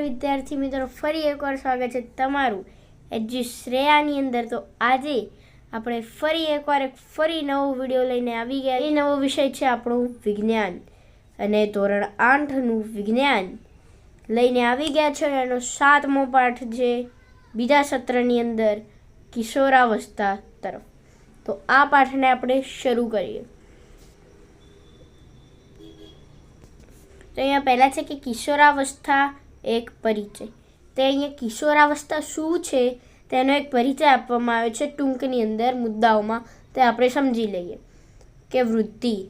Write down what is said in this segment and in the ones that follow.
વિદ્યાર્થી મિત્રો ફરી એકવાર સ્વાગત છે તમારું એજ્યુ શ્રેયાની અંદર. તો આજે આપણે ફરી એકવાર એક ફરી નવો વીડિયો લઈને આવી ગયા. એ નવો વિષય છે આપણું વિજ્ઞાન. અને ધોરણ આઠનું વિજ્ઞાન લઈને આવી ગયા છે. એનો સાતમો પાઠ છે બીજા સત્રની અંદર કિશોરાવસ્થા તરફ. તો આ પાઠને આપણે શરૂ કરીએ. તો અહીંયા પહેલાં છે કે કિશોરાવસ્થા એક પરિચય. તે અહીંયા કિશોરાવસ્થા શું છે? તેનો એક પરિચય આપવામાં આવ્યો છે ટૂંકની અંદર મુદ્દાઓમાં. તે આપણે સમજી લઈએ કે વૃદ્ધિ.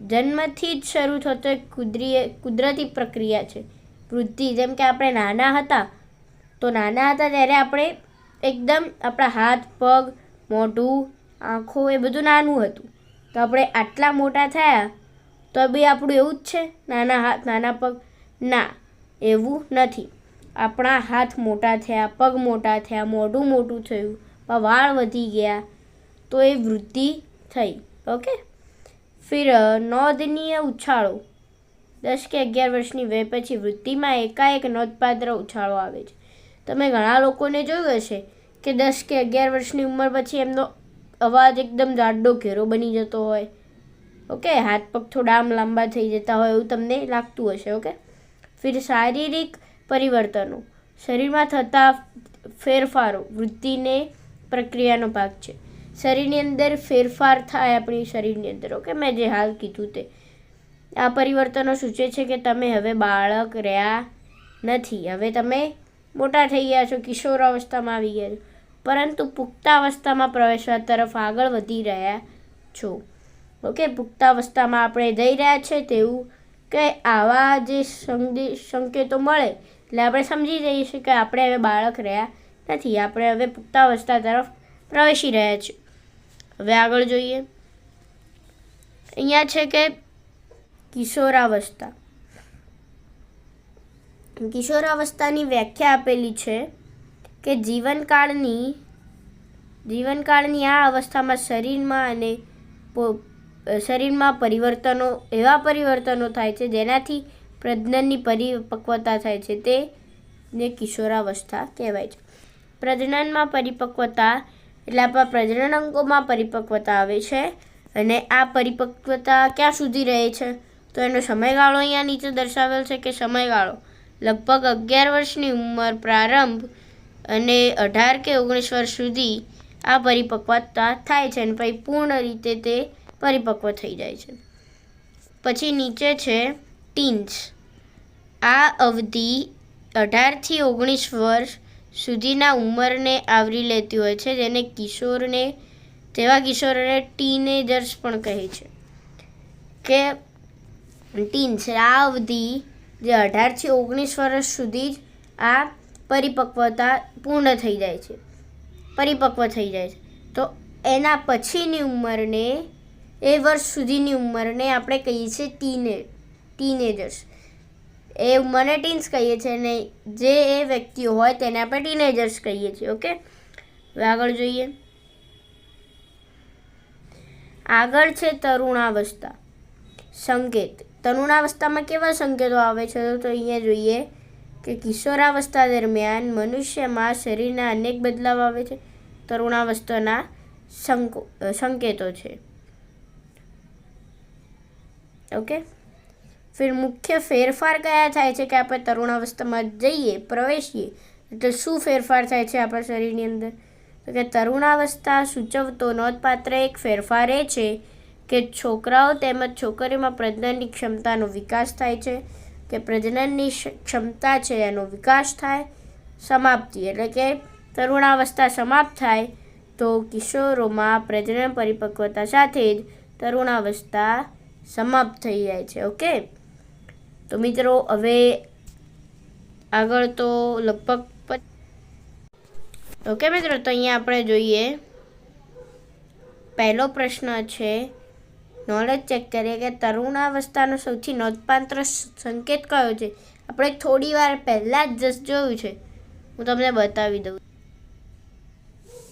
જન્મથી જ શરૂ થતો એક કુદરી કુદરતી પ્રક્રિયા છે. વૃદ્ધિ, જેમ કે આપણે નાના હતા, તો નાના હતા ત્યારે આપણે એકદમ આપણા હાથ, પગ, મોઢું, આંખો એ બધું નાનું હતું. તો આપણે આટલા મોટા થયા, તો બી આપણું એવું જ છે? નાના હાથ, નાના પગ. ના. એવું નથી. આપણા હાથ મોટા થયા, પગ મોટા થયા, મોઢું મોટું થયું વાળ વધી ગયા, તો એ વૃદ્ધિ થઈ. ઓકે? ફિર નોંધનીય ઉછાળો. દસ કે અગિયાર વર્ષની વય પછી વૃદ્ધિમાં એકાએક નોંધપાત્ર ઉછાળો આવે છે. તમે ઘણા લોકોને જોયું હશે કે દસ કે અગિયાર વર્ષની ઉંમર પછી એમનો અવાજ એકદમ જાડો ઘેરો બની જતો હોય. ઓકે? હાથ પગ થોડા આમ લાંબા થઈ જતા હોય એવું તમને લાગતું હશે, ઓકે? ફિર શારીરિક પરિવર્તનો. શરીરમાં થતા ફેરફારો વૃદ્ધિને પ્રક્રિયાનો ભાગ છે. શરીરની અંદર ફેરફાર થાય આપણી શરીરની અંદર. ઓકે, મેં જે હાલ કીધું તે. આ પરિવર્તનો સૂચવે છે કે તમે હવે બાળક રહ્યા નથી. હવે તમે મોટા થઈ ગયા છો કિશોરાવસ્થામાં આવી ગયા છો. પરંતુ પુખ્તાવસ્થામાં પ્રવેશવા તરફ આગળ વધી રહ્યા છો. ઓકે પુખ્તાવસ્થામાં આપણે જઈ રહ્યા છે તેવું કે આવા જે સંકેતો મળે એટલે આપણે સમજી જઈએ છીએ કે આપણે હવે બાળક રહ્યા નથી. આપણે હવે પુખ્તાવસ્થા તરફ પ્રવેશી રહ્યા છીએ. હવે આગળ જોઈએ. અહીંયા છે કે કિશોરાવસ્થા. કિશોરાવસ્થાની વ્યાખ્યા આપેલી છે કે જીવનકાળની જીવનકાળની આ અવસ્થામાં શરીરમાં અને શરીરમાં પરિવર્તનો, એવા પરિવર્તનો થાય છે જેનાથી પ્રજનનની પરિપક્વતા થાય છે તે ને કિશોરાવસ્થા કહેવાય છે. પ્રજનનમાં પરિપક્વતા એટલે આપણા પ્રજનન અંગોમાં પરિપક્વતા આવે છે અને આ પરિપક્વતા ક્યાં સુધી રહે છે? તો એનો સમયગાળો અહીંયા નીચે દર્શાવેલ છે કે સમયગાળો લગભગ અગિયાર વર્ષની ઉંમર પ્રારંભ અને અઢાર કે ઓગણીસ વર્ષ સુધી આ પરિપક્વતા થાય છે અને પછી પૂર્ણ રીતે તે પરિપક્વ થઈ જાય છે. પછી નીચે છે ટીન્સ. આ અવધિ અઢારથી ઓગણીસ વર્ષ સુધીના ઉંમરને આવરી લેતી હોય છે, જેને કિશોરને, તેવા કિશોરને ટીનેજર્સ પણ કહે છે. કે ટીન્સ, આ અવધિ જે અઢારથી ઓગણીસ વર્ષ સુધી જ આ પરિપક્વતા પૂર્ણ થઈ જાય છે. પરિપક્વ થઈ જાય છે. તો એના પછીની ઉંમરને એ વર્ષ સુધીની ઉંમરને આપણે કહીએ છીએ ટીને ટીનેજર્સ. એ ઉંમરને ટીન્સ કહીએ છીએ અને જે એ વ્યક્તિઓ હોય તેને આપણે ટીનેજર્સ કહીએ છીએ, ઓકે? હવે આગળ જોઈએ. આગળ છે તરુણાવસ્થા. સંકેત. તરુણાવસ્થામાં કેવા સંકેતો આવે છે? તો અહીંયા જોઈએ કે કિશોરાવસ્થા દરમિયાન મનુષ્યમાં શરીરના અનેક બદલાવ આવે છે. તરુણાવસ્થાના સંકો, સંકેતો છે. ઓકે ફિર મુખ્ય ફેરફાર કયા થાય છે કે આપણે તરુણાવસ્થામાં જઈએ, પ્રવેશીએ? એટલે શું ફેરફાર થાય છે આપણા શરીરની અંદર? તો કે તરુણાવસ્થા સૂચવતો નોંધપાત્ર એક ફેરફાર એ છે કે છોકરાઓ તેમજ છોકરીઓમાં પ્રજનનની ક્ષમતાનો વિકાસ થાય છે, કે પ્રજનનની ક્ષમતા છે એનો વિકાસ થાય, સમાપ્તિ. એટલે કે તરુણાવસ્થા સમાપ્ત થાય તો કિશોરોમાં પ્રજનન પરિપક્વતા સાથે જ તરુણાવસ્થા સમાપ્ત થઈ જાય છે, ઓકે? તો મિત્રો, હવે આગળ તો લગભગ ઓકે મિત્રો, તો અહીંયા આપણે જોઈએ. પહેલો પ્રશ્ન છે નોલેજ ચેક કરીએ કે તરુણાવસ્થાનો સૌથી નોંધપાત્ર સંકેત કયો છે? આપણે થોડી વાર પહેલાં જ જસ્ટ જોયું છે. હું તમને બતાવી દઉં.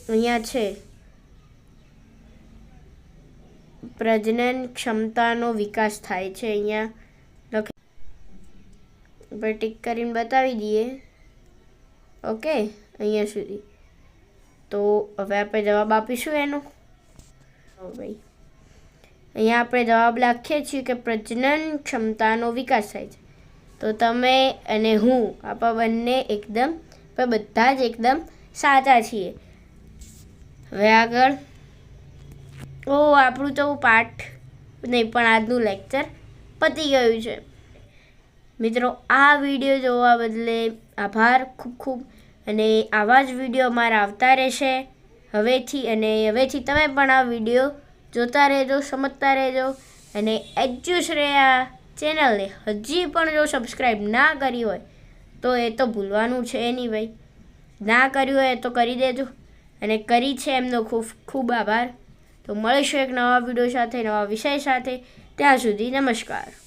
અહીંયા છે. પ્રજનન ક્ષમતાનો વિકાસ થાય છે અહીંયા. લખે આપણે ટીક કરીને બતાવી દઈએ. ઓકે? અહીંયા સુધી. તો હવે આપણે જવાબ આપીશું એનો. ભાઈ. અહીંયા આપણે જવાબ લખીએ છીએ કે પ્રજનન ક્ષમતાનો વિકાસ થાય છે. તો તમે અને હું આપણા બંને એકદમ બધા જ એકદમ સાચા છીએ. હવે આગળ. ઓ, આપણું તો પાઠ નહીં, પણ આજનું લેક્ચર પતી ગયું છે. મિત્રો, આ વીડિયો જોવા બદલે આભાર, ખૂબ ખૂબ. અને આવા જ વીડિયો અમારા આવતા રહેશે હવેથી, અને હવેથી તમે પણ આ વીડિયો જોતા રહેજો, સમજતા રહેજો. અને એજ્યુશ્રેયા ચેનલને હજી પણ જો સબસ્ક્રાઈબ ના કરી હોય, તો એ તો ભૂલવાનું છે નહીં ભાઈ. ના કર્યું હોય તો કરી દેજો. અને કરી છે એમનો ખૂબ ખૂબ આભાર. તો મળીશું એક નવા વીડિયો સાથે નવા વિષય સાથે. ત્યાં સુધી નમસ્કાર.